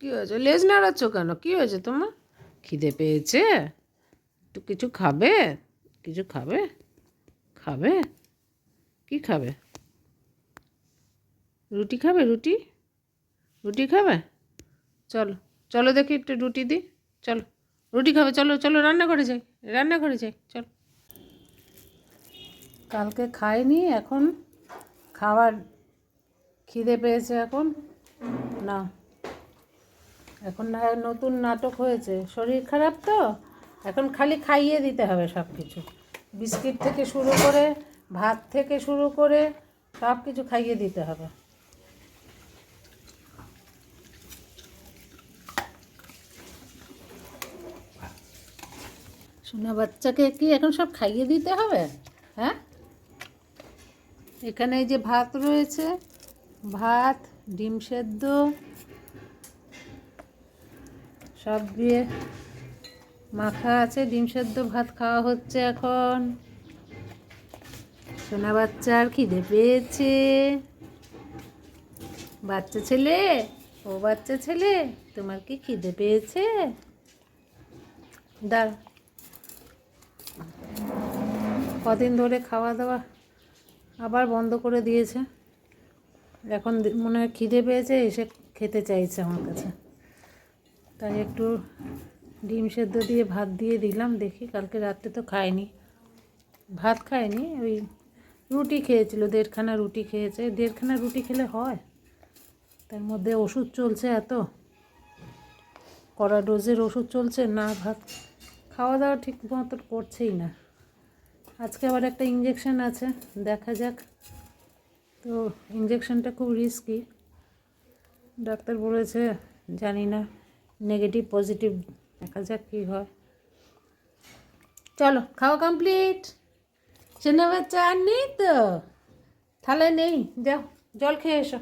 কী হয়েছে? লেজ নাড়াচ্ছ কেন? কী হয়েছে তোমার? খিদে পেয়েছে? একটু কিছু খাবে? কিছু খাবে? খাবে? কি খাবে? রুটি খাবে? রুটি? রুটি খাবে? চলো চলো দেখি একটু রুটি দিই। চলো, রুটি খাবে? চলো চলো রান্না করে যাই। রান্না করে যাই, চলো। কালকে খাইনি, এখন খাবার খিদে পেয়েছে এখন। না। এখন নতুন নাটক হয়েছে। শরীর খারাপ তো? এখন খালি খাইয়ে দিতে হবে সব কিছু বিস্কিট থেকে শুরু করে, ভাত থেকে শুরু করে সব কিছু খাইয়ে দিতে হবে। সোনা বাচ্চাকে কি এখন সব খাইয়ে দিতে হবে? হ্যাঁ? এখানে এই যে ভাত রয়েছে, ভাত, ডিম সেদ্ধ সব দিয়ে মাখা আছে, ডিম সেদ্ধ ভাত খাওয়া হচ্ছে এখন। সোনা বাচ্চার খিদে পেয়েছে। বাচ্চা ছেলে? ও বাচ্চা ছেলে, তোমার কি খিদে পেয়েছে? দাঁড়। কদিন ধরে খাওয়া দাওয়া আবার বন্ধ করে দিয়েছে। এখন মনে হয় খিদে পেয়েছে, এসে খেতে চাইছে আমার কাছে। তাই একটু ডিম সেদ্ধ দিয়ে ভাত দিয়ে দিলাম, দেখি কালকে রাত্রে তো খায়নি ভাত খায়নি ওই রুটি খেয়েছিল, দেড়খানা রুটি খেয়েছে। দেড়খানা রুটি খেলে হয়, তার মধ্যে ওষুধ চলছে এত। কড়া ডোজের ওষুধ চলছে, না ভাত খাওয়া দাওয়া ঠিক মতো করছেই না। আজকে আবার একটা ইঞ্জেকশন আছে, দেখা যাক। তো ইঞ্জেকশানটা খুব রিস্কি ডাক্তার বলেছে, জানি না। নেগেটিভ পজিটিভ দেখা যাক কী হয়। চলো, খাওয়া কমপ্লিট চেনা বাচ্চা আর নেই তো? তাহলে নেই, যাও, জল খেয়ে এসো।